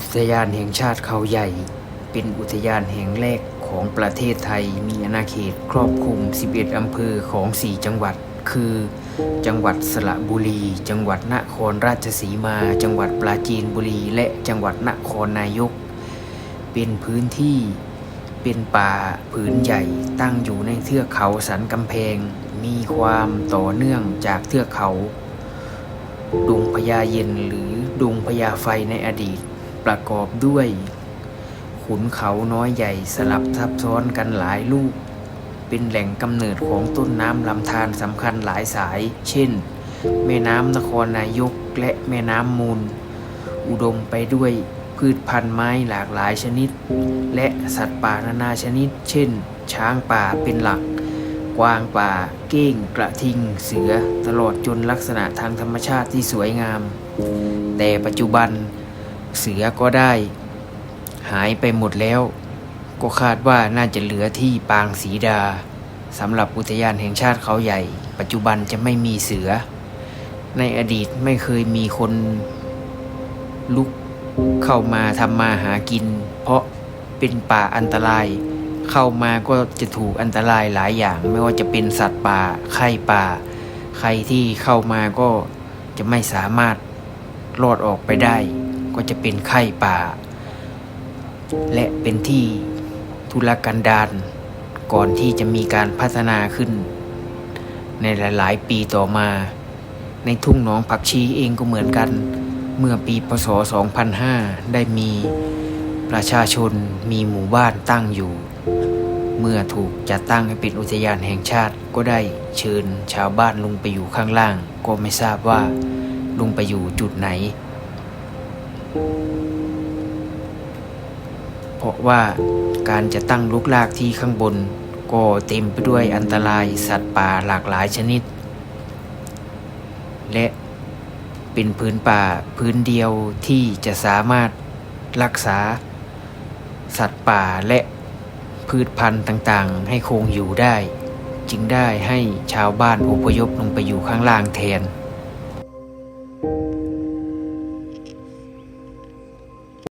อุทยานแห่งชาติเขาใหญ่ เป็นอุทยานแห่งแรกของประเทศไทยมีอาณาเขตครอบคลุม 11 อำเภอของ 4 จังหวัด คือ จังหวัดสระบุรี จังหวัดนครราชสีมา จังหวัดปราจีนบุรี และจังหวัดนครนายก เป็นพื้นที่เป็นป่าผืนใหญ่ตั้งอยู่ในเทือกเขาสันกำแพง มีความต่อเนื่องจากเทือกเขาดงพญาเย็นหรือดงพญาไฟในอดีต ประกอบด้วย ขุนเขาน้อยใหญ่สลับซับซ้อนกันหลายลูก เป็นแหล่งกำเนิดของต้นน้ำลำธารสำคัญหลายสาย เช่น แม่น้ำนครนายกและแม่น้ำมูล อุดมไปด้วยพืชพันธุ์ไม้หลากหลายชนิด และสัตว์ป่านานาชนิด เช่น ช้างป่าเป็นหลัก กวางป่า เก้ง กระทิง เสือ ตลอดจนลักษณะทางธรรมชาติที่สวยงาม แต่ปัจจุบัน เสือก็ได้ หายไปหมดแล้ว ก็คาดว่าน่าจะเหลือที่ปางสีดาสำหรับอุทยานแห่งชาติเขาใหญ่ ปัจจุบันจะไม่มีเสือ ในอดีตไม่เคยมีคนลุกเข้ามาทำมาหากิน เพราะเป็นป่าอันตราย เข้ามาก็จะถูกอันตรายหลายอย่าง ไม่ว่าจะเป็นสัตว์ป่าไข้ป่า ใครที่เข้ามาก็จะไม่สามารถรอดออกไปได้ ก็จะเป็นไข้ป่า และเป็นที่ทุรกันดารก่อนที่จะมีการพัฒนาขึ้น ในหลาย ๆ ปีต่อมา ในทุ่งหนองผักชีเองก็เหมือนกัน เมื่อปีพศ 2005 ได้มีประชาชนมีหมู่บ้านตั้งอยู่ เมื่อถูกจัดตั้งให้เป็นอุทยานแห่งชาติก็ได้เชิญชาวบ้านลงไปอยู่ข้างล่าง ก็ไม่ทราบว่าลงไปอยู่จุดไหน เพราะว่าการจะตั้งลุกลากที่ข้างบน ก็เต็มไปด้วยอันตรายสัตว์ป่าหลากหลายชนิด และเป็นพื้นป่าพื้นเดียวที่จะสามารถรักษา สัตว์ป่าและพืชพันธุ์ต่างๆ ให้คงอยู่ได้ จึงได้ให้ชาวบ้านอพยพลงไปอยู่ข้างล่างแทน